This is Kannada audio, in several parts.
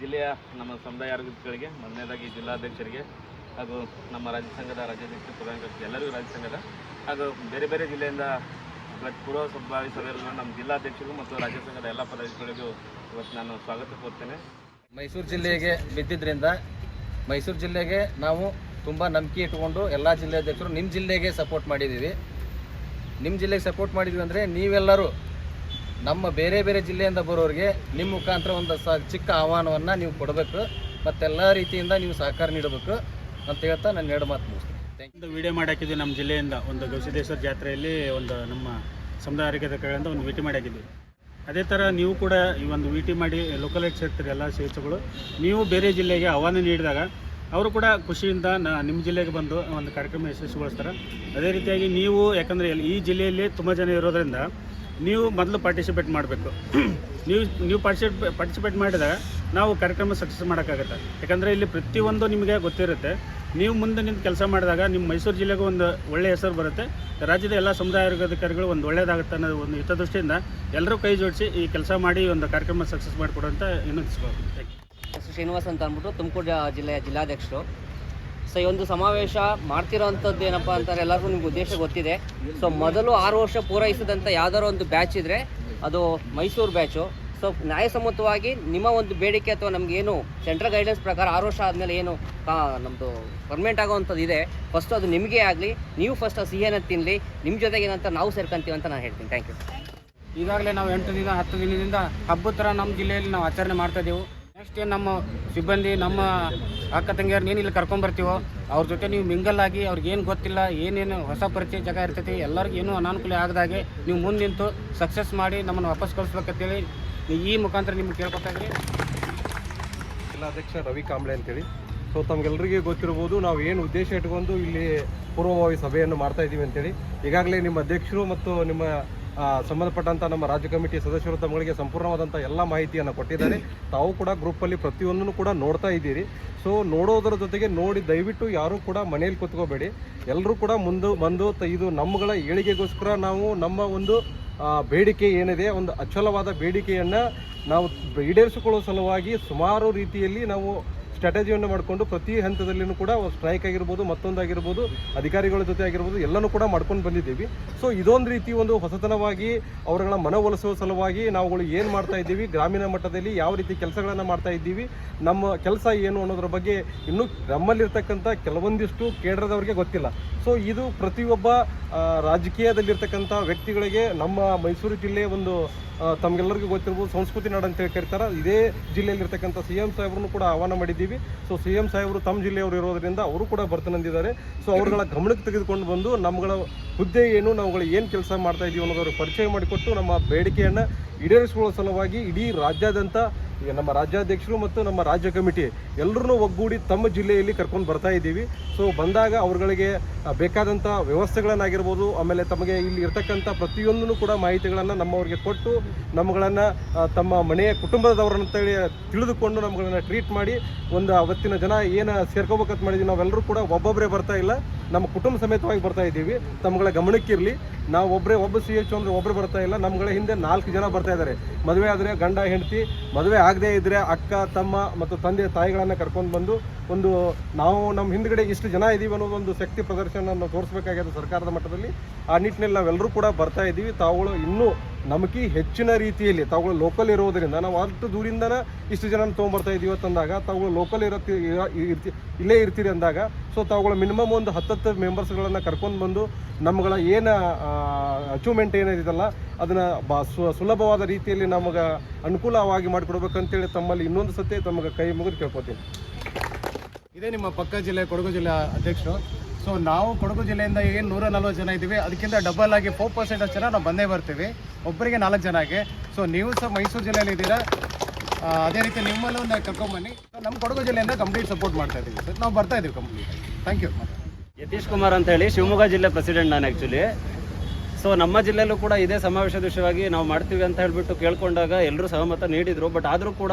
ಜಿಲ್ಲೆಯ ನಮ್ಮ ಸಮುದಾಯ ಆರೋಗ್ಯಗಳಿಗೆ ಮೊದಲನೇದಾಗಿ ಜಿಲ್ಲಾಧ್ಯಕ್ಷರಿಗೆ ಹಾಗೂ ನಮ್ಮ ರಾಜ್ಯ ಸಂಘದ ರಾಜ್ಯಾಧ್ಯಕ್ಷ ಪ್ರಧಾನ ಎಲ್ಲರಿಗೂ ರಾಜ್ಯ ಸಂಘದ ಹಾಗೂ ಬೇರೆ ಬೇರೆ ಜಿಲ್ಲೆಯಿಂದ ಪೂರ್ವ ಸಂಭಾವಿ ಸಭೆಯಲ್ಲೂ ನಮ್ಮ ಜಿಲ್ಲಾಧ್ಯಕ್ಷರಿಗೂ ಮತ್ತು ರಾಜ್ಯ ಸಂಘದ ಎಲ್ಲ ಪದಾಧಿಕಾರಿಗಳಿಗೂ ಇವತ್ತು ನಾನು ಸ್ವಾಗತ ಕೋರ್ತೇನೆ. ಮೈಸೂರು ಜಿಲ್ಲೆಗೆ ಬಿದ್ದಿದ್ದರಿಂದ ಮೈಸೂರು ಜಿಲ್ಲೆಗೆ ನಾವು ತುಂಬ ನಂಬಿಕೆ ಇಟ್ಕೊಂಡು ಎಲ್ಲ ಜಿಲ್ಲಾಧ್ಯಕ್ಷರು ನಿಮ್ಮ ಜಿಲ್ಲೆಗೆ ಸಪೋರ್ಟ್ ಮಾಡಿದ್ದೀವಿ. ನಿಮ್ಮ ಜಿಲ್ಲೆಗೆ ಸಪೋರ್ಟ್ ಮಾಡಿದ್ದೀವಿ ಅಂದರೆ ನೀವೆಲ್ಲರೂ ನಮ್ಮ ಬೇರೆ ಬೇರೆ ಜಿಲ್ಲೆಯಿಂದ ಬರೋರಿಗೆ ನಿಮ್ಮ ಮುಖಾಂತರ ಒಂದು ಸ ಚಿಕ್ಕ ಆಹ್ವಾನವನ್ನು ನೀವು ಕೊಡಬೇಕು. ಮತ್ತೆಲ್ಲ ರೀತಿಯಿಂದ ನೀವು ಸಹಕಾರ ನೀಡಬೇಕು ಅಂತ ಹೇಳ್ತಾ ನಾನು ಎರಡು ಮಾತು ಮುಗಿಸ್ತೀನಿ. ಥ್ಯಾಂಕ್ ಒಂದು ವಿಡಿಯೋ ಮಾಡಾಕಿದ್ವಿ ನಮ್ಮ ಜಿಲ್ಲೆಯಿಂದ. ಒಂದು ಗವಿಸಿದ್ದೇಶ್ವರ ಜಾತ್ರೆಯಲ್ಲಿ ಒಂದು ನಮ್ಮ ಸಮುದಾಯ ಆರೋಗ್ಯದ ಕಡೆಯಿಂದ ಒಂದು ವಿಟಿ ಮಾಡಾಕಿದ್ವಿ. ಅದೇ ಥರ ನೀವು ಕೂಡ ಈ ಒಂದು ವಿಟಿ ಮಾಡಿ ಲೋಕಲೈಟ್ ಇರ್ತೀರಿ ಎಲ್ಲ ಚಿಕಿತ್ಸೆಗಳು ನೀವು ಬೇರೆ ಜಿಲ್ಲೆಗೆ ಆಹ್ವಾನ ನೀಡಿದಾಗ ಅವರು ಕೂಡ ಖುಷಿಯಿಂದ ನಿಮ್ಮ ಜಿಲ್ಲೆಗೆ ಬಂದು ಒಂದು ಕಾರ್ಯಕ್ರಮ ಯಶಸ್ವಿಗೊಳಿಸ್ತಾರೆ. ಅದೇ ರೀತಿಯಾಗಿ ನೀವು ಯಾಕಂದರೆ ಈ ಜಿಲ್ಲೆಯಲ್ಲಿ ತುಂಬ ಜನ ಇರೋದ್ರಿಂದ ನೀವು ಮೊದಲು ಪಾರ್ಟಿಸಿಪೇಟ್ ಮಾಡಬೇಕು. ನೀವು ನೀವು ಪಾರ್ಟಿಸಿಪೇಟ್ ಪಾರ್ಟಿಸಿಪೇಟ್ ಮಾಡಿದಾಗ ನಾವು ಕಾರ್ಯಕ್ರಮ ಸಕ್ಸಸ್ ಮಾಡೋಕ್ಕಾಗತ್ತೆ. ಯಾಕಂದರೆ ಇಲ್ಲಿ ಪ್ರತಿಯೊಂದು ನಿಮಗೆ ಗೊತ್ತಿರುತ್ತೆ. ನೀವು ಮುಂದೆ ನಿಂತು ಕೆಲಸ ಮಾಡಿದಾಗ ನಿಮ್ಮ ಮೈಸೂರು ಜಿಲ್ಲೆಗೂ ಒಂದು ಒಳ್ಳೆಯ ಹೆಸರು ಬರುತ್ತೆ. ರಾಜ್ಯದ ಎಲ್ಲ ಸಮುದಾಯ ಅಧಿಕಾರಿಗಳು ಒಂದು ಒಳ್ಳೆಯದಾಗುತ್ತೆ ಅನ್ನೋ ಒಂದು ಹಿತದೃಷ್ಟಿಯಿಂದ ಎಲ್ಲರೂ ಕೈ ಜೋಡಿಸಿ ಈ ಕೆಲಸ ಮಾಡಿ ಒಂದು ಕಾರ್ಯಕ್ರಮ ಸಕ್ಸಸ್ ಮಾಡಿಕೊಡುವಂತ ವಿನಂತಿಸ್ಬೋದು ಶ್ರೀನಿವಾಸ್ ಅಂತ ಅಂದ್ಬಿಟ್ಟು ತುಮಕೂರು ಜಿಲ್ಲೆಯ ಜಿಲ್ಲಾಧ್ಯಕ್ಷರು. ಸೊ ಈ ಒಂದು ಸಮಾವೇಶ ಮಾಡ್ತಿರೋವಂಥದ್ದು ಏನಪ್ಪ ಅಂತಾರೆ ಎಲ್ಲರಿಗೂ ನಿಮ್ಗೆ ಉದ್ದೇಶ ಗೊತ್ತಿದೆ. ಸೊ ಮೊದಲು ಆರು ವರ್ಷ ಪೂರೈಸಿದಂಥ ಯಾವ್ದಾದ್ರು ಒಂದು ಬ್ಯಾಚ್ ಇದ್ದರೆ ಅದು ಮೈಸೂರು ಬ್ಯಾಚು. ಸೊ ನ್ಯಾಯಸಮ್ಮತವಾಗಿ ನಿಮ್ಮ ಒಂದು ಬೇಡಿಕೆ ಅಥವಾ ನಮಗೇನು ಸೆಂಟ್ರಲ್ ಗೈಡೆನ್ಸ್ ಪ್ರಕಾರ ಆರು ವರ್ಷ ಆದಮೇಲೆ ಏನು ನಮ್ಮದು ಪರ್ಮನೆಂಟ್ ಆಗೋವಂಥದ್ದು ಇದೆ. ಫಸ್ಟ್ ಅದು ನಿಮಗೆ ಆಗಲಿ, ನೀವು ಫಸ್ಟ್ ಆ ಸಿಹಿಯನ್ನು ತಿನ್ನಲಿ ನಿಮ್ಮ ಜೊತೆಗೆ ಏನಂತ ನಾವು ಸೇರ್ಕೊಂತೀವಿ ಅಂತ ನಾನು ಹೇಳ್ತೀನಿ. ಥ್ಯಾಂಕ್ ಯು ಈಗಾಗಲೇ ನಾವು ಎಂಟು ದಿನ, ಹತ್ತು ದಿನದಿಂದ ಹಬ್ಬದ ಥರ ನಮ್ಮ ಜಿಲ್ಲೆಯಲ್ಲಿ ನಾವು ಆಚರಣೆ ಮಾಡ್ತಾ ಇದ್ದೀವಿ. ಏನು ನಮ್ಮ ಸಿಬ್ಬಂದಿ, ನಮ್ಮ ಅಕ್ಕ ತಂಗಿಯರ್ನ ಏನು ಇಲ್ಲಿ ಕರ್ಕೊಂಬರ್ತೀವೋ ಅವ್ರ ಜೊತೆ ನೀವು ಮಿಂಗಲ್ ಆಗಿ ಅವ್ರಿಗೆ ಏನು ಗೊತ್ತಿಲ್ಲ, ಏನೇನು ಹೊಸ ಪರಿಚಯ ಜಾಗ ಇರ್ತೈತಿ, ಎಲ್ಲರಿಗೂ ಏನೂ ಅನಾನುಕೂಲ ಆಗದಾಗೆ ನೀವು ಮುಂದೆ ನಿಂತು ಸಕ್ಸಸ್ ಮಾಡಿ ನಮ್ಮನ್ನು ವಾಪಸ್ ಕಳಿಸ್ಬೇಕಂತೇಳಿ ಈ ಮುಖಾಂತರ ನಿಮ್ಗೆ ಕೇಳ್ಕೊತಾಗಿ ಇದ್ರಿ ಜಿಲ್ಲಾಧ್ಯಕ್ಷ ರವಿ ಕಾಂಬ್ಳೆ ಅಂತೇಳಿ. ಸೊ ತಮಗೆಲ್ಲರಿಗೂ ಗೊತ್ತಿರ್ಬೋದು, ನಾವು ಏನು ಉದ್ದೇಶ ಇಟ್ಕೊಂಡು ಇಲ್ಲಿ ಪೂರ್ವಭಾವಿ ಸಭೆಯನ್ನು ಮಾಡ್ತಾ ಇದ್ದೀವಿ ಅಂತೇಳಿ. ಈಗಾಗಲೇ ನಿಮ್ಮ ಅಧ್ಯಕ್ಷರು ಮತ್ತು ನಿಮ್ಮ ಸಂಬಂಧಪಟ್ಟಂಥ ನಮ್ಮ ರಾಜ್ಯ ಕಮಿಟಿ ಸದಸ್ಯರು ತಮ್ಮಗಳಿಗೆ ಸಂಪೂರ್ಣವಾದಂಥ ಎಲ್ಲ ಮಾಹಿತಿಯನ್ನು ಕೊಟ್ಟಿದ್ದಾರೆ. ತಾವು ಕೂಡ ಗ್ರೂಪಲ್ಲಿ ಪ್ರತಿಯೊಂದನ್ನು ಕೂಡ ನೋಡ್ತಾ ಇದ್ದೀರಿ. ಸೊ ನೋಡೋದರ ಜೊತೆಗೆ ನೋಡಿ, ದಯವಿಟ್ಟು ಯಾರೂ ಕೂಡ ಮನೆಯಲ್ಲಿ ಕೂತ್ಕೋಬೇಡಿ. ಎಲ್ಲರೂ ಕೂಡ ಮುಂದೆ, ಬಂದು ಇದು ನಮ್ಮಗಳ ಏಳಿಗೆಗೋಸ್ಕರ ನಾವು ನಮ್ಮ ಒಂದು ಬೇಡಿಕೆ ಏನಿದೆ, ಒಂದು ಅಚಲವಾದ ಬೇಡಿಕೆಯನ್ನು ನಾವು ಈಡೇರಿಸಿಕೊಳ್ಳುವ ಸಲುವಾಗಿ ಸುಮಾರು ರೀತಿಯಲ್ಲಿ ನಾವು ಸ್ಟ್ರಾಟಜಿಯನ್ನು ಮಾಡಿಕೊಂಡು ಪ್ರತಿ ಹಂತದಲ್ಲಿಯೂ ಕೂಡ ಸ್ಟ್ರೈಕ್ ಆಗಿರ್ಬೋದು ಮತ್ತೊಂದಾಗಿರ್ಬೋದು ಅಧಿಕಾರಿಗಳ ಜೊತೆ ಆಗಿರ್ಬೋದು, ಎಲ್ಲನೂ ಕೂಡ ಮಾಡ್ಕೊಂಡು ಬಂದಿದ್ದೀವಿ. ಸೊ ಇದೊಂದು ರೀತಿ ಒಂದು ಹೊಸತನವಾಗಿ ಅವರುಗಳ ಮನವೊಲಿಸುವ ಸಲುವಾಗಿ ನಾವುಗಳು ಏನು ಮಾಡ್ತಾ ಇದ್ದೀವಿ, ಗ್ರಾಮೀಣ ಮಟ್ಟದಲ್ಲಿ ಯಾವ ರೀತಿ ಕೆಲಸಗಳನ್ನು ಮಾಡ್ತಾ ಇದ್ದೀವಿ, ನಮ್ಮ ಕೆಲಸ ಏನು ಅನ್ನೋದ್ರ ಬಗ್ಗೆ ಇನ್ನೂ ನಮ್ಮಲ್ಲಿರ್ತಕ್ಕಂಥ ಕೆಲವೊಂದಿಷ್ಟು ಕೇಡ್ರದವರಿಗೆ ಗೊತ್ತಿಲ್ಲ. ಸೊ ಇದು ಪ್ರತಿಯೊಬ್ಬ ರಾಜಕೀಯದಲ್ಲಿರ್ತಕ್ಕಂಥ ವ್ಯಕ್ತಿಗಳಿಗೆ ನಮ್ಮ ಮೈಸೂರು ಜಿಲ್ಲೆಯ ಒಂದು ತಮಗೆಲ್ಲರಿಗೂ ಗೊತ್ತಿರ್ಬೋದು, ಸಂಸ್ಕೃತಿ ನಾಡು ಅಂತ ಹೇಳಿ ಕರೀತಾರೆ ಇದೇ ಜಿಲ್ಲೆಯಲ್ಲಿರ್ತಕ್ಕಂಥ ಸಿ ಎಂ ಸಾಹೇಬ್ರನ್ನು ಕೂಡ ಆಹ್ವಾನ ಮಾಡಿದ್ದೀವಿ. ಸೊ ಸಿ ಎಂ ಸಾಹೇಬರು ತಮ್ಮ ಜಿಲ್ಲೆಯವರು ಇರೋದರಿಂದ ಅವರು ಕೂಡ ಬರ್ತನಂದಿದ್ದಾರೆ ಸೊ ಅವರುಗಳ ಗಮನಕ್ಕೆ ತೆಗೆದುಕೊಂಡು ಬಂದು ನಮ್ಮಗಳ ಹುದ್ದೆ ಏನು, ನಾವುಗಳು ಏನು ಕೆಲಸ ಮಾಡ್ತಾ ಇದ್ದೀವಿ ಅನ್ನೋದವ್ರಿಗೆ ಪರಿಚಯ ಮಾಡಿಕೊಟ್ಟು ನಮ್ಮ ಬೇಡಿಕೆಯನ್ನು ಈಡೇರಿಸಿಕೊಳ್ಳುವ ಸಲುವಾಗಿ ಇಡೀ ರಾಜ್ಯಾದ್ಯಂತ ಈಗ ನಮ್ಮ ರಾಜ್ಯಾಧ್ಯಕ್ಷರು ಮತ್ತು ನಮ್ಮ ರಾಜ್ಯ ಕಮಿಟಿ ಎಲ್ಲರೂ ಒಗ್ಗೂಡಿ ತಮ್ಮ ಜಿಲ್ಲೆಯಲ್ಲಿ ಕರ್ಕೊಂಡು ಬರ್ತಾ ಇದ್ದೀವಿ. ಸೊ ಬಂದಾಗ ಅವರುಗಳಿಗೆ ಬೇಕಾದಂಥ ವ್ಯವಸ್ಥೆಗಳನ್ನಾಗಿರ್ಬೋದು, ಆಮೇಲೆ ತಮಗೆ ಇಲ್ಲಿ ಇರ್ತಕ್ಕಂಥ ಪ್ರತಿಯೊಂದನ್ನು ಕೂಡ ಮಾಹಿತಿಗಳನ್ನು ನಮ್ಮವರಿಗೆ ಕೊಟ್ಟು ನಮ್ಮಗಳನ್ನು ತಮ್ಮ ಮನೆಯ ಹೇಳಿ ತಿಳಿದುಕೊಂಡು ನಮ್ಮಗಳನ್ನು ಟ್ರೀಟ್ ಮಾಡಿ, ಒಂದು ಅವತ್ತಿನ ಜನ ಏನು ಸೇರ್ಕೋಬೇಕಂತ ಮಾಡಿದ್ದೀವಿ ನಾವೆಲ್ಲರೂ ಕೂಡ ಒಬ್ಬೊಬ್ಬರೇ ಬರ್ತಾ ಇಲ್ಲ. ನಮ್ಮ ಕುಟುಂಬ ಸಮೇತವಾಗಿ ಬರ್ತಾ ಇದ್ದೀವಿ. ತಮ್ಮಗಳ ಗಮನಕ್ಕಿರಲಿ ನಾವು ಒಬ್ಬರೇ ಒಬ್ಬ ಸಿ ಎಚ್ ಅಂದ್ರೆ ಒಬ್ಬರು ಬರ್ತಾ ಇಲ್ಲ. ನಮ್ಗಳ ಹಿಂದೆ ನಾಲ್ಕು ಜನ ಬರ್ತಾ ಇದ್ದಾರೆ. ಮದುವೆ ಆದರೆ ಗಂಡ, ಹೆಂಡತಿ, ಮದುವೆ ಆಗದೇ ಇದ್ದರೆ ಅಕ್ಕ, ತಮ್ಮ ಮತ್ತು ತಂದೆ, ತಾಯಿಗಳನ್ನು ಕರ್ಕೊಂಡು ಬಂದು ಒಂದು ನಾವು ನಮ್ಮ ಹಿಂದ್ಗಡೆ ಇಷ್ಟು ಜನ ಇದ್ದೀವಿ ಅನ್ನೋದು ಒಂದು ಶಕ್ತಿ ಪ್ರದರ್ಶನ ತೋರಿಸಬೇಕಾಗಿದೆ ತೋರಿಸ್ಬೇಕಾಗಿದೆ ಸರ್ಕಾರದ ಮಟ್ಟದಲ್ಲಿ. ಆ ನಿಟ್ಟಿನಲ್ಲಿ ನಾವೆಲ್ಲರೂ ಕೂಡ ಬರ್ತಾ ಇದ್ದೀವಿ ತಾವುಗಳು ಇನ್ನೂ ನಮಗಿ ಹೆಚ್ಚಿನ ರೀತಿಯಲ್ಲಿ ತಾವುಗಳು ಲೋಕಲ್ ಇರೋದರಿಂದ ನಾವು ಅಷ್ಟು ದೂರಿಂದನ ಇಷ್ಟು ಜನ ತೊಗೊಂಬರ್ತಾ ಇದ್ದೀವಿ ಅಂತಂದಾಗ ತಾವುಗಳು ಲೋಕಲ್ ಇರತ್ತಿ ಇರ- ಇರ್ತಿ ಇಲ್ಲೇ ಇರ್ತೀರಿ ಅಂದಾಗ ಸೊ ತಾವುಗಳು ಮಿನಿಮಮ್ ಒಂದು ಹತ್ತತ್ತು ಮೆಂಬರ್ಸ್ಗಳನ್ನು ಕರ್ಕೊಂಡು ಬಂದು ನಮ್ಗಳ ಏನು ಅಚೀವ್ಮೆಂಟ್ ಏನಿದೆಯಲ್ಲ ಅದನ್ನು ಸುಲಭವಾದ ರೀತಿಯಲ್ಲಿ ನಮಗೆ ಅನುಕೂಲವಾಗಿ ಮಾಡಿಕೊಡ್ಬೇಕಂತೇಳಿ ತಮ್ಮಲ್ಲಿ ಇನ್ನೊಂದು ಸತಿ ತಮಗೆ ಕೈ ಮುಗಿದು ಕೇಳ್ಕೊತೀನಿ. ಇದೇ ನಿಮ್ಮ ಪಕ್ಕ ಜಿಲ್ಲೆ, ಕೊಡಗು ಜಿಲ್ಲೆ ಅಧ್ಯಕ್ಷರು. ಸೊ ನಾವು ಕೊಡಗು ಜಿಲ್ಲೆಯಿಂದ ಏನು ನೂರ ನಲ್ವತ್ತು ಜನ ಇದ್ದೀವಿ, ಅದಕ್ಕಿಂತ ಡಬಲ್ ಆಗಿ ಫೋರ್ ಪರ್ಸೆಂಟ್ ಜನ ನಾವು ಬಂದೇ ಬರ್ತೀವಿ. ಒಬ್ಬರಿಗೆ ನಾಲ್ಕು ಜನಕ್ಕೆ ಸೊ ನೀವು ಸಹ ಮೈಸೂರು ಜಿಲ್ಲೆಯಲ್ಲಿ ಇದ್ದೀರಾ? ಅದೇ ರೀತಿ ನಿಮ್ಮಲ್ಲೂ ನಾವು ಕರ್ಕೊಂಬನ್ನಿ ನಮ್ಮ ಕೊಡಗು ಜಿಲ್ಲೆಯಿಂದ ಕಂಪ್ಲೀಟ್ ಸಪೋರ್ಟ್ ಮಾಡ್ತಾ ಇದ್ದೀವಿ ಸರ್. ನಾವು ಬರ್ತಾ ಇದ್ದೀವಿ complete thank you Yathish Kumar ಅಂತ ಹೇಳಿ ಶಿವಮೊಗ್ಗ ಜಿಲ್ಲೆ ಪ್ರೆಸಿಡೆಂಟ್ ನಾನು ಆ್ಯಕ್ಚುಲಿ ಸೊ ನಮ್ಮ ಜಿಲ್ಲೆಯಲ್ಲೂ ಕೂಡ ಇದೇ ಸಮಾವೇಶದ ವಿಷಯವಾಗಿ ನಾವು ಮಾಡ್ತೀವಿ ಅಂತ ಹೇಳಿಬಿಟ್ಟು ಕೇಳ್ಕೊಂಡಾಗ ಎಲ್ಲರೂ ಸಹಮತ ನೀಡಿದರು. ಬಟ್ ಆದರೂ ಕೂಡ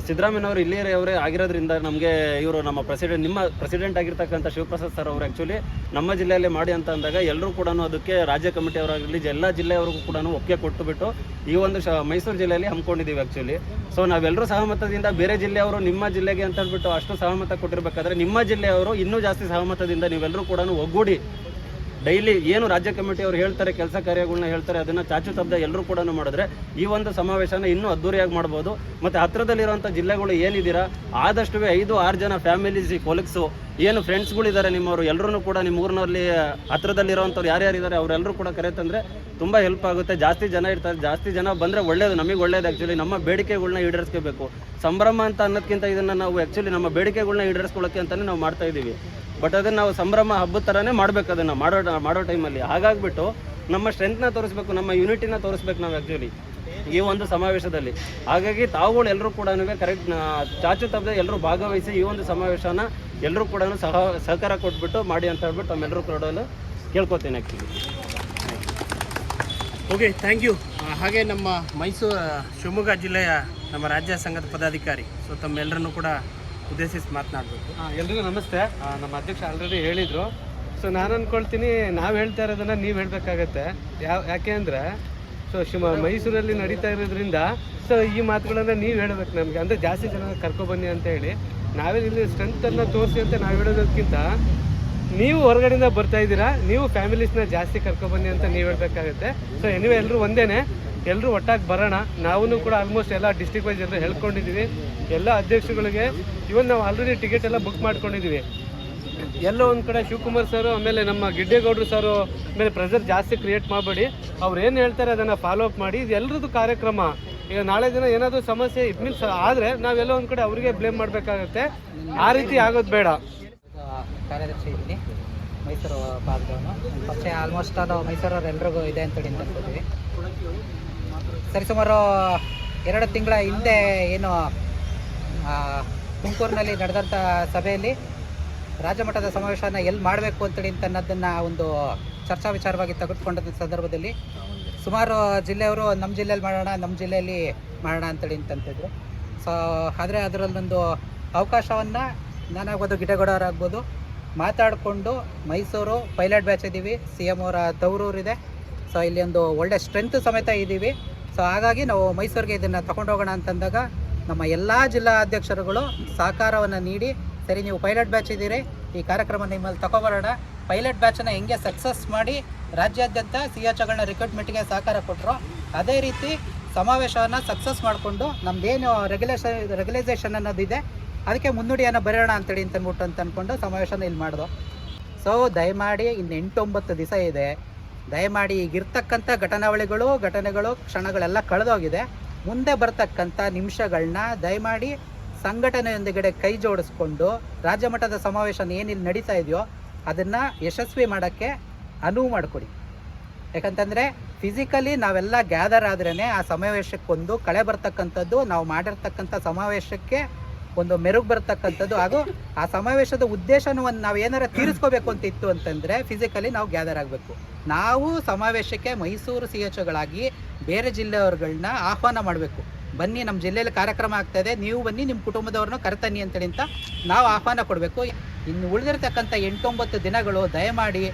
ಸಿದ್ದರಾಮಯ್ಯನವರು ಅವರೇ ಆಗಿರೋದ್ರಿಂದ ನಮಗೆ ಇವರು ನಮ್ಮ ಪ್ರೆಸಿಡೆಂಟ್ ನಿಮ್ಮ ಪ್ರೆಸಿಡೆಂಟ್ ಆಗಿರ್ತಕ್ಕಂಥ ಶಿವಪ್ರಸಾದ್ ಸರ್ ಅವರು ಆ್ಯಕ್ಚುಲಿ ನಮ್ಮ ಜಿಲ್ಲೆಯಲ್ಲಿ ಮಾಡಿ ಅಂತ ಅಂದಾಗ ಎಲ್ಲರೂ ಕೂಡ ಅದಕ್ಕೆ ರಾಜ್ಯ ಕಮಿಟಿಯವರಾಗಿರಲಿ ಎಲ್ಲ ಜಿಲ್ಲೆಯವರಿಗೂ ಕೂಡ ಒಪ್ಪಿಗೆ ಕೊಟ್ಟುಬಿಟ್ಟು ಈ ಒಂದು ಶ, ಮೈಸೂರು ಜಿಲ್ಲೆಯಲ್ಲಿ ಹಮ್ಮಿಕೊಂಡಿದ್ದೀವಿ ಆ್ಯಕ್ಚುಲಿ ಸೊ ನಾವೆಲ್ಲರೂ ಸಹಮತದಿಂದ ಬೇರೆ ಜಿಲ್ಲೆಯವರು ನಿಮ್ಮ ಜಿಲ್ಲೆಗೆ ಅಂತ ಹೇಳ್ಬಿಟ್ಟು ಅಷ್ಟು ಸಹಮತ ಕೊಟ್ಟಿರಬೇಕಾದ್ರೆ ನಿಮ್ಮ ಜಿಲ್ಲೆಯವರು ಇನ್ನೂ ಜಾಸ್ತಿ ಸಹಮತದಿಂದ ನೀವೆಲ್ಲರೂ ಕೂಡ ಒಗ್ಗೂಡಿ ಡೈಲಿ ಏನು ರಾಜ್ಯ ಕಮಿಟಿ ಅವರು ಹೇಳ್ತಾರೆ, ಕೆಲಸ ಕಾರ್ಯಗಳನ್ನ ಹೇಳ್ತಾರೆ, ಅದನ್ನು ಚಾಚು ತಪ್ಪದೆ ಎಲ್ಲರೂ ಕೂಡ ಮಾಡಿದ್ರೆ ಈ ಒಂದು ಸಮಾವೇಶನ ಇನ್ನೂ ಅದ್ದೂರಿಯಾಗಿ ಮಾಡ್ಬೋದು. ಮತ್ತು ಹತ್ರದಲ್ಲಿರುವಂಥ ಜಿಲ್ಲೆಗಳು ಏನಿದ್ದೀರಾ ಆದಷ್ಟು ಐದು, ಆರು ಜನ ಫ್ಯಾಮಿಲೀಸ್ ಕೊಲೀಗ್ಸು ಏನು ಫ್ರೆಂಡ್ಸ್ಗಳಿದ್ದಾರೆ ನಿಮ್ಮವರು ಎಲ್ಲರೂ ಕೂಡ ನಿಮ್ಮ ಊರಿನಲ್ಲಿ, ಹತ್ರದಲ್ಲಿರೋವಂಥವ್ರು ಯಾರ್ಯಾರಿದ್ದಾರೆ ಅವರೆಲ್ಲರೂ ಕೂಡ ಕರೆತಂದರೆ ತುಂಬ ಹೆಲ್ಪ್ ಆಗುತ್ತೆ. ಜಾಸ್ತಿ ಜನ ಇರ್ತಾರೆ, ಜಾಸ್ತಿ ಜನ ಬಂದರೆ ಒಳ್ಳೇದು, ನಮಗೆ ಒಳ್ಳೇದು ಆ್ಯಕ್ಚುಲಿ ನಮ್ಮ ಬೇಡಿಕೆಗಳನ್ನ ಈಡೇರಿಸ್ಕೋಬೇಕು. ಸಂಭ್ರಮ ಅಂತ ಅನ್ನೋದಕ್ಕಿಂತ ಇದನ್ನು ನಾವು ಆ್ಯಕ್ಚುಲಿ ನಮ್ಮ ಬೇಡಿಕೆಗಳನ್ನ ಈಡೇರಿಸ್ಕೊಳ್ಳೋಕ್ಕೆ ಅಂತಲೇ ನಾವು ಮಾಡ್ತಾ ಇದ್ದೀವಿ. ಬಟ್ ಅದನ್ನು ನಾವು ಸಂಭ್ರಮ ಹಬ್ಬದ ಥರನೇ ಮಾಡ್ಬೇಕು ಅದನ್ನು, ಮಾಡೋ ಮಾಡೋ ಟೈಮಲ್ಲಿ. ಹಾಗಾಗ್ಬಿಟ್ಟು ನಮ್ಮ ಸ್ಟ್ರೆಂತ್ನ ತೋರಿಸ್ಬೇಕು, ನಮ್ಮ ಯೂನಿಟಿನ ತೋರಿಸ್ಬೇಕು ನಾವು ಆ್ಯಕ್ಚುಲಿ ಈ ಒಂದು ಸಮಾವೇಶದಲ್ಲಿ. ಹಾಗಾಗಿ ತಾವುಗಳು ಎಲ್ಲರೂ ಕೂಡ ಕರೆಕ್ಟ್ ಚಾಚು ತಪ್ಪದೆ ಎಲ್ಲರೂ ಭಾಗವಹಿಸಿ ಈ ಒಂದು ಸಮಾವೇಶನ ಎಲ್ಲರೂ ಕೂಡ ಸಹ, ಸಹಕಾರ ಕೊಟ್ಬಿಟ್ಟು ಮಾಡಿ ಅಂತ ಹೇಳ್ಬಿಟ್ಟು ನಮ್ಮೆಲ್ಲರೂ ಕೂಡ ಕೇಳ್ಕೊತೀನಿ ಆ್ಯಕ್ಚುಲಿ ಓಕೆ ಥ್ಯಾಂಕ್ ಯು ಹಾಗೆ ನಮ್ಮ ಮೈಸೂರು, ಶಿವಮೊಗ್ಗ ಜಿಲ್ಲೆಯ ನಮ್ಮ ರಾಜ್ಯ ಸಂಘದ ಪದಾಧಿಕಾರಿ, ಸೊ ತಮ್ಮೆಲ್ಲರನ್ನು ಕೂಡ ಉದ್ದೇಶಿಸಿ ಮಾತನಾಡಬೇಕು. ಎಲ್ರಿಗೂ ನಮಸ್ತೆ. ನಮ್ಮ ಅಧ್ಯಕ್ಷ ಆಲ್ರೆಡಿ ಹೇಳಿದರು. ಸೊ ನಾನು ಅಂದ್ಕೊಳ್ತೀನಿ ನಾವು ಹೇಳ್ತಾ ಇರೋದನ್ನು ನೀವು ಹೇಳಬೇಕಾಗತ್ತೆ. ಯಾವ ಯಾಕೆ ಅಂದರೆ ಸೊ ಶಿವ ಮೈಸೂರಲ್ಲಿ ನಡೀತಾ ಇರೋದ್ರಿಂದ ಸೊ ಈ ಮಾತುಗಳನ್ನು ನೀವು ಹೇಳಬೇಕು ನಮಗೆ. ಅಂದರೆ ಜಾಸ್ತಿ ಜನ ಕರ್ಕೊಬನ್ನಿ ಅಂತ ಹೇಳಿ. ನಾವೇ ಇಲ್ಲಿ ಸ್ಟ್ರೆಂತನ್ನು ತೋರಿಸಿ ಅಂತ ನಾವು ಹೇಳೋದಕ್ಕಿಂತ, ನೀವು ಹೊರಗಡೆಯಿಂದ ಬರ್ತಾ ಇದ್ದೀರಾ, ನೀವು ಫ್ಯಾಮಿಲೀಸ್ನ ಜಾಸ್ತಿ ಕರ್ಕೊಬನ್ನಿ ಅಂತ ನೀವು ಹೇಳಬೇಕಾಗುತ್ತೆ. ಸೊ ಎನಿವೆ ಎಲ್ಲರೂ ಒಂದೇನೆ. ಎಲ್ಲರೂ ಒಟ್ಟಾಗಿ ಬರೋಣ. ನಾವೂ ಕೂಡ ಆಲ್ಮೋಸ್ಟ್ ಎಲ್ಲ ಡಿಸ್ಟ್ರಿಕ್ಟ್ ವೈಸ್ ಎಲ್ಲ ಹೇಳ್ಕೊಂಡಿದ್ದೀವಿ. ಎಲ್ಲ ಅಧ್ಯಕ್ಷಗಳಿಗೆ ಇವನ್ ನಾವು ಆಲ್ರೆಡಿ ಟಿಕೆಟ್ ಎಲ್ಲ ಬುಕ್ ಮಾಡ್ಕೊಂಡಿದ್ದೀವಿ. ಎಲ್ಲೋ ಒಂದು ಕಡೆ ಶಿವಕುಮಾರ್ ಸರ್ ಆಮೇಲೆ ನಮ್ಮ ಗಿಡ್ಡೇಗೌಡರು ಸರ್ ಆಮೇಲೆ ಪ್ರೆಸರ್ ಜಾಸ್ತಿ ಕ್ರಿಯೇಟ್ ಮಾಡಬೇಡಿ. ಅವ್ರು ಏನು ಹೇಳ್ತಾರೆ ಅದನ್ನು ಫಾಲೋ ಅಪ್ ಮಾಡಿ. ಇದು ಎಲ್ಲರದ್ದು ಕಾರ್ಯಕ್ರಮ. ಈಗ ನಾಳೆ ದಿನ ಏನಾದರೂ ಸಮಸ್ಯೆ ಇಟ್ ಮೀನ್ಸ್ ಆದರೆ ನಾವೆಲ್ಲೋ ಒಂದು ಕಡೆ ಅವರಿಗೆ ಬ್ಲೇಮ್ ಮಾಡಬೇಕಾಗತ್ತೆ. ಆ ರೀತಿ ಆಗೋದು ಬೇಡ. ಕಾರ್ಯದರ್ಶಿ ಮೈಸೂರು ಭಾಗದವನು. ಫಸ್ಟ್ ಆಲ್ಮೋಸ್ಟ್ ಅದು ಮೈಸೂರವ್ರು ಎಲ್ರಿಗೂ ಇದೆ ಅಂತೇಳಿ ಅಂತಿದ್ವಿ ಸರಿ, ಸುಮಾರು ಎರಡು ತಿಂಗಳ ಹಿಂದೆ ಏನು ತುಮಕೂರಿನಲ್ಲಿ ನಡೆದಂಥ ಸಭೆಯಲ್ಲಿ ರಾಜ್ಯಮಟ್ಟದ ಸಮಾವೇಶನ ಎಲ್ಲಿ ಮಾಡಬೇಕು ಅಂತೇಳಿ ಅಂತ ಅನ್ನೋದನ್ನು ಒಂದು ಚರ್ಚಾ ವಿಚಾರವಾಗಿ ತೆಗೆದುಕೊಂಡ ಸಂದರ್ಭದಲ್ಲಿ ಸುಮಾರು ಜಿಲ್ಲೆಯವರು ನಮ್ಮ ಜಿಲ್ಲೆಯಲ್ಲಿ ಮಾಡೋಣ, ನಮ್ಮ ಜಿಲ್ಲೆಯಲ್ಲಿ ಮಾಡೋಣ ಅಂತೇಳಿ ಅಂತಂತಿದ್ರು. ಸೊ ಆದರೆ ಅದರಲ್ಲೊಂದು ಅವಕಾಶವನ್ನು ನಾನಾಗ್ಬೋದು ಗಿಡಗೌಡವರಾಗ್ಬೋದು. ಮಾತಾಡಿಕೊಂಡು ಮೈಸೂರು ಪೈಲಟ್ ಬ್ಯಾಚ್ ಇದ್ದೀವಿ ಸಿ ಎಂ ಅವರ ತವರೂರಿದೆ. ಸೊ ಇಲ್ಲಿ ಒಂದು ಒಳ್ಳೆ ಸ್ಟ್ರೆಂತ್ ಸಮೇತ ಇದ್ದೀವಿ ಸೊ ಹಾಗಾಗಿ ನಾವು ಮೈಸೂರಿಗೆ ಇದನ್ನು ತಗೊಂಡೋಗೋಣ ಅಂತಂದಾಗ ನಮ್ಮ ಎಲ್ಲ ಜಿಲ್ಲಾ ಅಧ್ಯಕ್ಷರುಗಳು ಸಹಕಾರವನ್ನು ನೀಡಿ, ಸರಿ, ನೀವು ಪೈಲಟ್ ಬ್ಯಾಚ್ ಇದ್ದೀರಿ ಈ ಕಾರ್ಯಕ್ರಮ ನಿಮ್ಮಲ್ಲಿ ತಗೊಬರೋಣ ಪೈಲಟ್ ಬ್ಯಾಚನ್ನು ಹೆಂಗೆ ಸಕ್ಸಸ್ ಮಾಡಿ ರಾಜ್ಯಾದ್ಯಂತ ಸಿ ಎಚ್ ಒಗಳನ್ನ ರಿಕ್ರೂಟ್ಮೆಂಟ್ಗೆ ಸಹಕಾರ ಕೊಟ್ಟರು ಅದೇ ರೀತಿ ಸಮಾವೇಶವನ್ನು ಸಕ್ಸಸ್ ಮಾಡಿಕೊಂಡು ನಮ್ಮದೇನು ರೆಗ್ಯುಲೇಷನ್ ರೆಗ್ಯುಲೈಸೇಷನ್ ಅನ್ನೋದಿದೆ ಅದಕ್ಕೆ ಮುನ್ನುಡಿಯನ್ನು ಬರೆಯೋಣ ಅಂತೇಳಿ ಅಂತ ಅಂದ್ಬಿಟ್ಟು ಅಂತ ಅಂದ್ಕೊಂಡು ಸಮಾವೇಶನ ಇಲ್ಲಿ ಮಾಡಿದ್ರು ಸೊ ದಯಮಾಡಿ ಇನ್ನು ಎಂಟೊಂಬತ್ತು ದಿವಸ ಇದೆ. ದಯಮಾಡಿ ಈಗಿರ್ತಕ್ಕಂಥ ಘಟನಾವಳಿಗಳು, ಘಟನೆಗಳು, ಕ್ಷಣಗಳೆಲ್ಲ ಕಳೆದೋಗಿದೆ. ಮುಂದೆ ಬರ್ತಕ್ಕಂಥ ನಿಮಿಷಗಳನ್ನ ದಯಮಾಡಿ ಸಂಘಟನೆಯೊಂದಿಗೆ ಕೈ ಜೋಡಿಸ್ಕೊಂಡು ರಾಜ್ಯ ಮಟ್ಟದ ಸಮಾವೇಶನ ಏನಿಲ್ಲಿ ನಡೀತಾ ಇದೆಯೋ ಅದನ್ನು ಯಶಸ್ವಿ ಮಾಡೋಕ್ಕೆ ಅನುವು ಮಾಡಿಕೊಡಿ. ಯಾಕಂತಂದರೆ ಫಿಸಿಕಲಿ ನಾವೆಲ್ಲ ಗ್ಯಾದರ್ ಆದ್ರೇ ಆ ಸಮಾವೇಶಕ್ಕೊಂದು ಕಳೆ ಬರ್ತಕ್ಕಂಥದ್ದು, ನಾವು ಮಾಡಿರ್ತಕ್ಕಂಥ ಸಮಾವೇಶಕ್ಕೆ ಒಂದು ಮೆರುಗು ಬರ್ತಕ್ಕಂಥದ್ದು. ಹಾಗೂ ಆ ಸಮಾವೇಶದ ಉದ್ದೇಶನೂ ಒಂದು ನಾವು ಏನಾರ ತೀರಿಸ್ಕೋಬೇಕು ಅಂತ ಇತ್ತು ಅಂತಂದರೆ ಫಿಸಿಕಲಿ ನಾವು ಗ್ಯಾದರ್ ಆಗಬೇಕು. ನಾವು ಸಮಾವೇಶಕ್ಕೆ ಮೈಸೂರು ಸಿ ಎಚ್ ಒಗಳಾಗಿ ಬೇರೆ ಜಿಲ್ಲೆಯವ್ರಗಳನ್ನ ಆಹ್ವಾನ ಮಾಡಬೇಕು. ಬನ್ನಿ ನಮ್ಮ ಜಿಲ್ಲೆಯಲ್ಲಿ ಕಾರ್ಯಕ್ರಮ ಆಗ್ತಾಯಿದೆ. ನೀವು ಬನ್ನಿ ನಿಮ್ಮ ಕುಟುಂಬದವ್ರನ್ನ ಕರೆತನ್ನಿ ಅಂತೇಳಿ ಅಂತ ನಾವು ಆಹ್ವಾನ ಕೊಡಬೇಕು. ಇನ್ನು ಉಳಿದಿರ್ತಕ್ಕಂಥ ಎಂಟೊಂಬತ್ತು ದಿನಗಳು ದಯಮಾಡಿ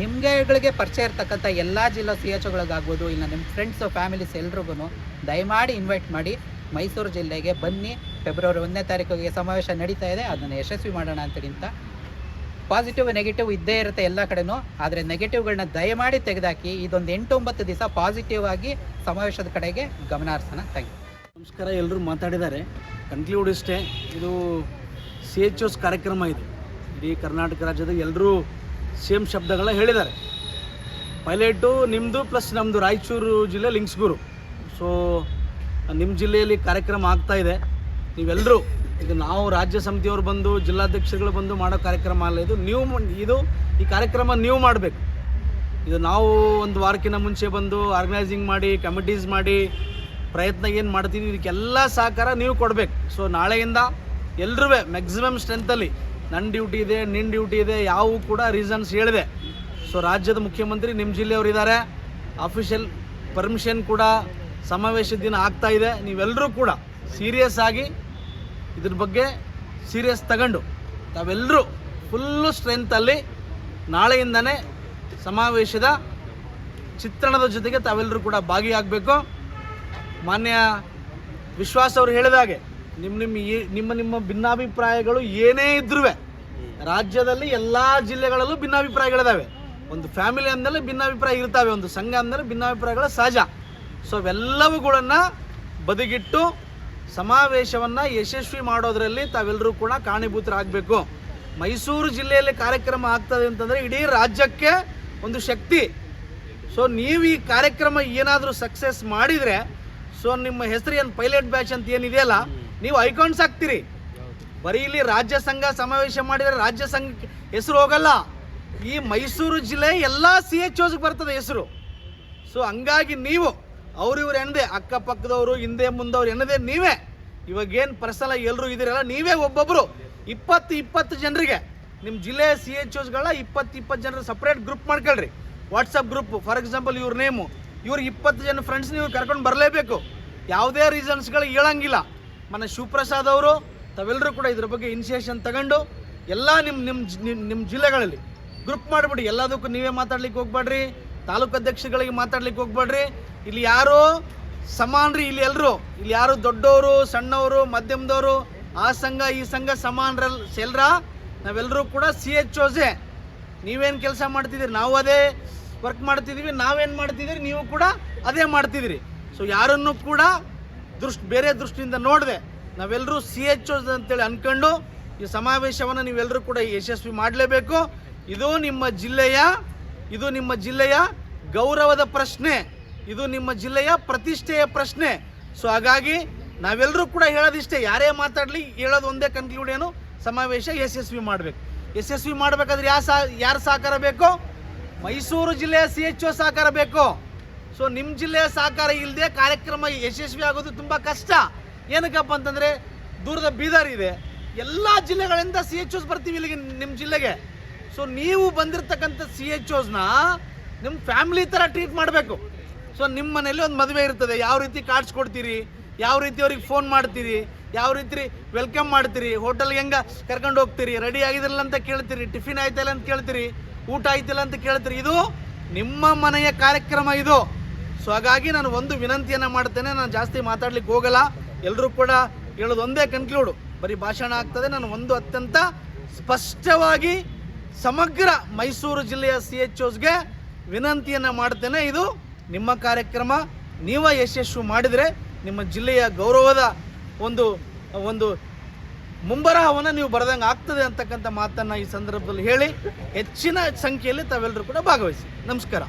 ನಿಮಗೆಗಳಿಗೆ ಪರಿಚಯ ಇರ್ತಕ್ಕಂಥ ಎಲ್ಲ ಜಿಲ್ಲಾ ಸಿ ಎಚ್ ಒಗಳಿಗಾಗ್ಬೋದು ಇಲ್ಲ ನಿಮ್ಮ ಫ್ರೆಂಡ್ಸು ಫ್ಯಾಮಿಲೀಸ್ ಎಲ್ರಿಗೂ ದಯಮಾಡಿ ಇನ್ವೈಟ್ ಮಾಡಿ ಮೈಸೂರು ಜಿಲ್ಲೆಗೆ ಬನ್ನಿ. ಫೆಬ್ರವರಿ ಒಂದನೇ ತಾರೀಕಿಗೆ ಸಮಾವೇಶ ನಡೀತಾ ಇದೆ. ಅದನ್ನು ಯಶಸ್ವಿ ಮಾಡೋಣ ಅಂತಗಿಂತ ಅಂತ ಪಾಸಿಟಿವ್ ನೆಗೆಟಿವ್ ಇದ್ದೇ ಇರುತ್ತೆ ಎಲ್ಲ ಕಡೆನೂ. ಆದರೆ ನೆಗೆಟಿವ್ಗಳನ್ನ ದಯಮಾಡಿ ತೆಗೆದಾಕಿ, ಇದೊಂದು ಎಂಟೊಂಬತ್ತು ದಿವಸ ಪಾಸಿಟಿವ್ ಆಗಿ ಸಮಾವೇಶದ ಕಡೆಗೆ ಗಮನ ಯು ನಮಸ್ಕಾರ ಎಲ್ಲರೂ ಮಾತಾಡಿದ್ದಾರೆ. ಕನ್ಕ್ಲೂಡ್ ಇಷ್ಟೇ. ಇದು ಸಿ ಎಚ್ ಎಸ್ ಕಾರ್ಯಕ್ರಮ ಇದು. ಇಡೀ ಕರ್ನಾಟಕ ರಾಜ್ಯದ ಎಲ್ಲರೂ ಸೇಮ್ ಶಬ್ದಗಳ ಹೇಳಿದ್ದಾರೆ. ಪೈಲಟು ನಿಮ್ಮದು ಪ್ಲಸ್ ನಮ್ಮದು ರಾಯಚೂರು ಜಿಲ್ಲೆ ಲಿಂಕ್ಸ್ಗೂರು ಸೊ ನಿಮ್ಮ ಜಿಲ್ಲೆಯಲ್ಲಿ ಕಾರ್ಯಕ್ರಮ ಆಗ್ತಾ ಇದೆ. ನೀವೆಲ್ಲರೂ ಇದು ನಾವು ರಾಜ್ಯ ಸಮಿತಿಯವರು ಬಂದು, ಜಿಲ್ಲಾಧ್ಯಕ್ಷರುಗಳು ಬಂದು ಮಾಡೋ ಕಾರ್ಯಕ್ರಮ ಅಲ್ಲ, ಇದು ನೀವು ಇದು ಈ ಕಾರ್ಯಕ್ರಮ ನೀವು ಮಾಡಬೇಕು. ಇದು ನಾವು ಒಂದು ವಾರಕ್ಕಿಂತ ಮುಂಚೆ ಬಂದು ಆರ್ಗನೈಸಿಂಗ್ ಮಾಡಿ ಕಮಿಟೀಸ್ ಮಾಡಿ, ಪ್ರಯತ್ನ ಏನು ಮಾಡ್ತೀವಿ, ಇದಕ್ಕೆಲ್ಲ ಸಹಕಾರ ನೀವು ಕೊಡಬೇಕು. ಸೊ ನಾಳೆಯಿಂದ ಎಲ್ಲರೂ ಮ್ಯಾಕ್ಸಿಮಮ್ ಸ್ಟ್ರೆಂತಲ್ಲಿ ನನ್ನ ಡ್ಯೂಟಿ ಇದೆ ನಿನ್ನ ಡ್ಯೂಟಿ ಇದೆ, ಯಾವು ಕೂಡ ರೀಸನ್ಸ್ ಹೇಳಿದೆ. ಸೊ ರಾಜ್ಯದ ಮುಖ್ಯಮಂತ್ರಿ ನಿಮ್ಮ ಜಿಲ್ಲೆಯವರಿದ್ದಾರೆ. ಅಫಿಷಿಯಲ್ ಪರ್ಮಿಷನ್ ಕೂಡ ಸಮಾವೇಶ ದಿನ ಆಗ್ತಾ ಇದೆ. ನೀವೆಲ್ಲರೂ ಕೂಡ ಸೀರಿಯಸ್ ಆಗಿ ಇದ್ರ ಬಗ್ಗೆ ಸೀರಿಯಸ್ ತಗೊಂಡು ತಾವೆಲ್ಲರೂ ಫುಲ್ಲು ಸ್ಟ್ರೆಂತಲ್ಲಿ ನಾಳೆಯಿಂದನೇ ಸಮಾವೇಶದ ಚಿತ್ರಣದ ಜೊತೆಗೆ ತಾವೆಲ್ಲರೂ ಕೂಡ ಭಾಗಿಯಾಗಬೇಕು. ಮಾನ್ಯ ವಿಶ್ವಾಸ ಅವರು ಹೇಳಿದಾಗೆ ನಿಮ್ಮ ನಿಮ್ಮ ನಿಮ್ಮ ನಿಮ್ಮ ಭಿನ್ನಾಭಿಪ್ರಾಯಗಳು ಏನೇ ಇದ್ರೂ ರಾಜ್ಯದಲ್ಲಿ ಎಲ್ಲ ಜಿಲ್ಲೆಗಳಲ್ಲೂ ಭಿನ್ನಾಭಿಪ್ರಾಯಗಳಿದ್ದಾವೆ ಒಂದು ಫ್ಯಾಮಿಲಿ ಅಂದಮೇಲೆ ಭಿನ್ನಾಭಿಪ್ರಾಯ ಇರ್ತಾವೆ, ಒಂದು ಸಂಘ ಅಂದಮೇಲೆ ಭಿನ್ನಾಭಿಪ್ರಾಯಗಳು ಸಹಜ. ಸೊ ಅವೆಲ್ಲವುಗಳನ್ನು ಬದಿಗಿಟ್ಟು ಸಮಾವೇಶವನ್ನು ಯಶಸ್ವಿ ಮಾಡೋದರಲ್ಲಿ ತಾವೆಲ್ಲರೂ ಕೂಡ ಕಾರಣೀಭೂತರಾಗಬೇಕು ಮೈಸೂರು ಜಿಲ್ಲೆಯಲ್ಲಿ ಕಾರ್ಯಕ್ರಮ ಆಗ್ತದೆ ಅಂತಂದರೆ ಇಡೀ ರಾಜ್ಯಕ್ಕೆ ಒಂದು ಶಕ್ತಿ. ಸೊ ನೀವು ಈ ಕಾರ್ಯಕ್ರಮ ಏನಾದರೂ ಸಕ್ಸಸ್ ಮಾಡಿದರೆ ಸೊ ನಿಮ್ಮ ಹೆಸರು ಏನು ಪೈಲಟ್ ಬ್ಯಾಚ್ ಅಂತ ಏನಿದೆಯಲ್ಲ, ನೀವು ಐಕಾನ್ಸ್ ಆಗ್ತೀರಿ ಬರೀ ಇಲ್ಲಿ ರಾಜ್ಯ ಸಂಘ ಸಮಾವೇಶ ಮಾಡಿದರೆ ರಾಜ್ಯ ಸಂಘ ಹೆಸರು ಹೋಗಲ್ಲ. ಈ ಮೈಸೂರು ಜಿಲ್ಲೆ ಎಲ್ಲ ಸಿ ಎಚ್ ಓಸ್ಗೆ ಬರ್ತದೆ ಹೆಸರು. ಸೊ ಹಂಗಾಗಿ ನೀವು ಅವ್ರು ಇವ್ರು ಅಕ್ಕಪಕ್ಕದವರು ಹಿಂದೆ ಮುಂದವ್ರು ಎನ್ನದೆ ನೀವೇ. ಇವಾಗೇನು ಪರ್ಸನಲ್ ಪರ್ಸನಲ್ ಎಲ್ಲರೂ ಇದ್ದೀರಲ್ಲ, ನೀವೇ ಒಬ್ಬೊಬ್ಬರು ಇಪ್ಪತ್ತು ಇಪ್ಪತ್ತು ಜನರಿಗೆ ನಿಮ್ಮ ಜಿಲ್ಲೆ ಸಿ ಎಚ್ ಓಸ್ಗಳ ಇಪ್ಪತ್ತು ಇಪ್ಪತ್ತು ಜನರು ಸಪ್ರೇಟ್ ಗ್ರೂಪ್ ಮಾಡ್ಕೊಳ್ರಿ. ವಾಟ್ಸಪ್ ಗ್ರೂಪ್ ಫಾರ್ ಎಕ್ಸಾಂಪಲ್ ಇವ್ರ ನೇಮು ಇವ್ರಿಗೆ ಇಪ್ಪತ್ತು ಜನ ಫ್ರೆಂಡ್ಸ್ ನೀವು ಕರ್ಕೊಂಡು ಬರಲೇಬೇಕು. ಯಾವುದೇ ರೀಸನ್ಸ್ಗಳು ಹೇಳಂಗಿಲ್ಲ. ಮನೆ ಶಿವಪ್ರಸಾದ್ ಅವರು ತಾವೆಲ್ಲರೂ ಕೂಡ ಇದ್ರ ಬಗ್ಗೆ ಇನಿಷಿಯೇಷನ್ ತಗೊಂಡು, ಎಲ್ಲ ನಿಮ್ಮ ನಿಮ್ಮ ನಿಮ್ಮ ಜಿಲ್ಲೆಗಳಲ್ಲಿ ಗ್ರೂಪ್ ಮಾಡಿಬಿಡಿ. ಎಲ್ಲದಕ್ಕೂ ನೀವೇ ಮಾತಾಡ್ಲಿಕ್ಕೆ ಹೋಗ್ಬೇಡ್ರಿ ತಾಲೂಕು ಅಧ್ಯಕ್ಷಗಳಿಗೆ ಮಾತಾಡ್ಲಿಕ್ಕೆ ಹೋಗ್ಬೇಡ್ರಿ. ಇಲ್ಲಿ ಯಾರು ಸಮಾನ್ರಿ, ಇಲ್ಲಿ ಎಲ್ಲರೂ ಇಲ್ಲಿ ಯಾರು ದೊಡ್ಡವರು ಸಣ್ಣವರು ಮಧ್ಯಮದವರು ಆ ಸಂಘ, ಈ ಸಂಘ ಸಮಾನರಲ್ ಸೆಲ್ರ ನಾವೆಲ್ಲರೂ ಕೂಡ ಸಿ ಎಚ್ ಓಸೆ ನೀವೇನು ಕೆಲಸ ಮಾಡ್ತಿದ್ದೀರಿ? ನಾವು ಅದೇ ವರ್ಕ್ ಮಾಡ್ತಿದ್ದೀವಿ, ನಾವೇನು ಮಾಡ್ತಿದ್ದೀರಿ? ನೀವು ಕೂಡ ಅದೇ ಮಾಡ್ತಿದ್ದೀರಿ. ಸೊ ಯಾರನ್ನು ಕೂಡ ದೃಷ್ಟಿ, ಬೇರೆ ದೃಷ್ಟಿಯಿಂದ ನೋಡಿದೆ ನಾವೆಲ್ಲರೂ ಸಿ ಎಚ್ ಓಸ್ ಅಂತೇಳಿ ಅಂದ್ಕೊಂಡು ಈ ಸಮಾವೇಶವನ್ನು ನೀವೆಲ್ಲರೂ ಕೂಡ ಯಶಸ್ವಿ ಮಾಡಲೇಬೇಕು. ಇದು ನಿಮ್ಮ ಜಿಲ್ಲೆಯ ಇದು ನಿಮ್ಮ ಜಿಲ್ಲೆಯ ಗೌರವದ ಪ್ರಶ್ನೆ. ಇದು ನಿಮ್ಮ ಜಿಲ್ಲೆಯ ಪ್ರತಿಷ್ಠೆಯ ಪ್ರಶ್ನೆ. ಸೊ ಹಾಗಾಗಿ ನಾವೆಲ್ಲರೂ ಕೂಡ ಹೇಳೋದಿಷ್ಟೇ, ಯಾರೇ ಮಾತಾಡಲಿ ಹೇಳೋದು ಒಂದೇ ಕನ್ಕ್ಲೂಡ್ ಏನು? ಸಮಾವೇಶ ಯಶಸ್ವಿ ಮಾಡಬೇಕು. ಯಶಸ್ವಿ ಮಾಡಬೇಕಾದ್ರೆ ಯಾರು ಸಾ, ಯಾರು ಸಹಕಾರ ಬೇಕು? ಮೈಸೂರು ಜಿಲ್ಲೆಯ ಸಿ ಎಚ್ ಒ ಸಹಕಾರ ಬೇಕು? ಸೊ ನಿಮ್ಮ ಜಿಲ್ಲೆಯ ಸಹಕಾರ ಇಲ್ಲದೆ ಕಾರ್ಯಕ್ರಮ ಯಶಸ್ವಿ ಆಗೋದು ತುಂಬ ಕಷ್ಟ. ಏನಕ್ಕಪ್ಪ ಅಂತಂದರೆ, ದೂರದ ಬೀದರ್ ಇದೆ. ಎಲ್ಲ ಜಿಲ್ಲೆಗಳಿಂದ ಸಿ ಎಚ್ ಓಸ್ ಬರ್ತೀವಿ ಇಲ್ಲಿಗೆ ನಿಮ್ಮ ಜಿಲ್ಲೆಗೆ. ಸೊ ನೀವು ಬಂದಿರತಕ್ಕಂಥ ಸಿ ಎಚ್ ಓಸ್ನ ನಿಮ್ಮ ಫ್ಯಾಮಿಲಿ ಥರ ಟ್ರೀಟ್ ಮಾಡಬೇಕು. ಸೊ ನಿಮ್ಮ ಮನೇಲಿ ಒಂದು ಮದುವೆ ಇರ್ತದೆ. ಯಾವ ರೀತಿ ಕಾರ್ಡ್ಸ್ ಕೊಡ್ತೀರಿ? ಯಾವ ರೀತಿ ಅವ್ರಿಗೆ ಫೋನ್ ಮಾಡ್ತೀರಿ? ಯಾವ ರೀತಿ ವೆಲ್ಕಮ್ ಮಾಡ್ತೀರಿ? ಹೋಟೆಲ್ಗೆ ಹೆಂಗೆ ಕರ್ಕೊಂಡು ಹೋಗ್ತೀರಿ? ರೆಡಿ ಆಗಿದಿಲ್ಲ ಅಂತ ಕೇಳ್ತೀರಿ? ಟಿಫಿನ್ ಆಯ್ತಲ್ಲ ಅಂತ ಕೇಳ್ತೀರಿ? ಊಟ ಆಯ್ತಿಲ್ಲ ಅಂತ ಕೇಳ್ತೀರಿ? ಇದು ನಿಮ್ಮ ಮನೆಯ ಕಾರ್ಯಕ್ರಮ ಇದು. ಸೊ ಹಾಗಾಗಿ ನಾನು ಒಂದು ವಿನಂತಿಯನ್ನು ಮಾಡ್ತೇನೆ. ನಾನು ಜಾಸ್ತಿ ಮಾತಾಡ್ಲಿಕ್ಕೆ ಹೋಗಲ್ಲ. ಎಲ್ಲರೂ ಕೂಡ ಹೇಳೋದು ಒಂದೇ ಕನ್ಕ್ಲೂಡು ಬರೀ ಭಾಷಣ ಆಗ್ತದೆ. ನಾನು ಒಂದು ಅತ್ಯಂತ ಸ್ಪಷ್ಟವಾಗಿ ಸಮಗ್ರ ಮೈಸೂರು ಜಿಲ್ಲೆಯ ಸಿ ಎಚ್ ಓಸ್ಗೆ ವಿನಂತಿಯನ್ನು ಮಾಡ್ತೇನೆ. ಇದು ನಿಮ್ಮ ಕಾರ್ಯಕ್ರಮ. ನೀವು ಯಶಸ್ವಿ ಮಾಡಿದರೆ ನಿಮ್ಮ ಜಿಲ್ಲೆಯ ಗೌರವದ ಒಂದು ಒಂದು ಮುಂಬರಹವನ್ನು ನೀವು ಬರೆದಂಗೆ ಆಗ್ತದೆ ಅಂತಕ್ಕಂಥ ಮಾತನ್ನು ಈ ಸಂದರ್ಭದಲ್ಲಿ ಹೇಳಿ. ಹೆಚ್ಚಿನ ಸಂಖ್ಯೆಯಲ್ಲಿ ತಾವೆಲ್ಲರೂ ಕೂಡ ಭಾಗವಹಿಸಿ. ನಮಸ್ಕಾರ.